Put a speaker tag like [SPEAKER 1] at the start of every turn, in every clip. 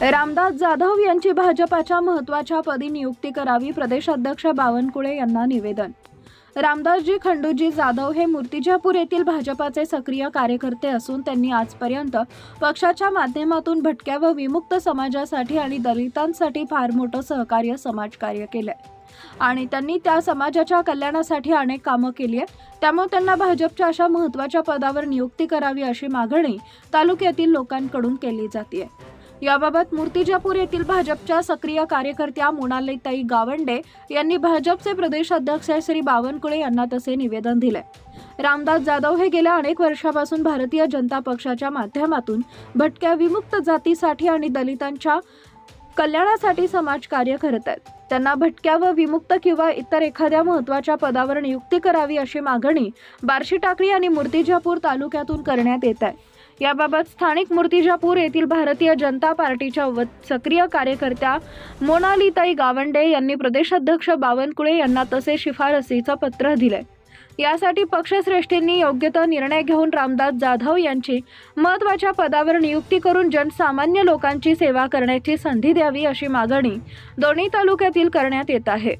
[SPEAKER 1] रामदास जाधव यांची भाजपाच्या महत्त्वाच्या पदी नियुक्ती करावी प्रदेशाध्यक्ष बावनकुळे यांना निवेदन. रामदासजी खंडूजी जाधव हे मूर्तिजापूर येथील भाजपाचे सक्रिय कार्यकर्ते असून त्यांनी आजपर्यंत पक्षाच्या माध्यमातून भटक्या व विमुक्त समाजासाठी आणि दलितांसाठी फार मोठं सहकार्य समाजकार्य केलंय. आणि त्यांनी त्या समाजाच्या कल्याणासाठी अनेक कामं केली आहेत. त्यामुळे त्यांना भाजपच्या अशा महत्त्वाच्या पदावर नियुक्ती करावी अशी मागणी तालुक्यातील लोकांकडून केली जाते याबाबत मूर्तिजापूर येथील भाजपच्या सक्रिय कार्यकर्त्या मोनालीताई गावंडे यांनी भाजपचे प्रदेश अध्यक्ष श्री बावनकुळे यांना तसे निवेदन दिले. रामदास जाधव हे गेल्या अनेक वर्षापासून भारतीय जनता पक्षाच्या माध्यमातून भटक्या विमुक्त जातीसाठी आणि दलितांच्या कल्याणासाठी समाजकार्य करत आहेत. त्यांना भटक्या व विमुक्त किंवा इतर एखाद्या महत्त्वाच्या पदावर नियुक्ती करावी अशी मागणी बार्शी टाकळी आणि मूर्तिजापूर तालुक्यातून करण्यात येत आहे. याबाबत स्थानिक मूर्तिजापूर येथील भारतीय जनता पार्टीच्या व सक्रिय कार्यकर्त्या मोनालीताई गावंडे यांनी प्रदेशाध्यक्ष बावनकुळे यांना तसे शिफारसीचं पत्र दिलंय. यासाठी पक्षश्रेष्ठींनी योग्य तो निर्णय घेऊन रामदास जाधव यांची महत्त्वाच्या पदावर नियुक्ती करून जनसामान्य लोकांची सेवा करण्याची संधी द्यावी अशी मागणी दोन्ही तालुक्यातील करण्यात येत आहे.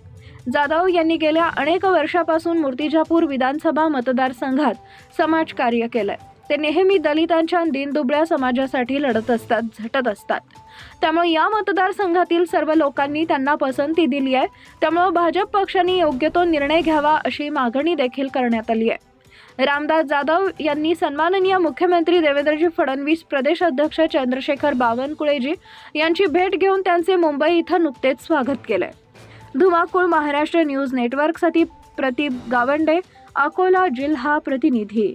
[SPEAKER 1] जाधव यांनी गेल्या अनेक वर्षापासून मूर्तिजापूर विधानसभा मतदारसंघात समाजकार्य केलंय. ते नेहमी दलितांच्या दिनदुबळ्या समाजासाठी लढत असतात झटत असतात. त्यामुळे या मतदारसंघातील सर्व लोकांनी त्यांना पसंती दिली आहे. त्यामुळे भाजप पक्षाने योग्य तो निर्णय घ्यावा अशी मागणी देखील करण्यात आली आहे. रामदास जाधव यांनी सन्माननीय मुख्यमंत्री देवेंद्रजी फडणवीस प्रदेश अध्यक्ष चंद्रशेखर बावनकुळेजी यांची भेट घेऊन त्यांचे मुंबई इथं नुकतेच स्वागत केलंय. धुमाकूळ महाराष्ट्र न्यूज नेटवर्कसाठी प्रदीप गावंडे अकोला जिल्हा प्रतिनिधी.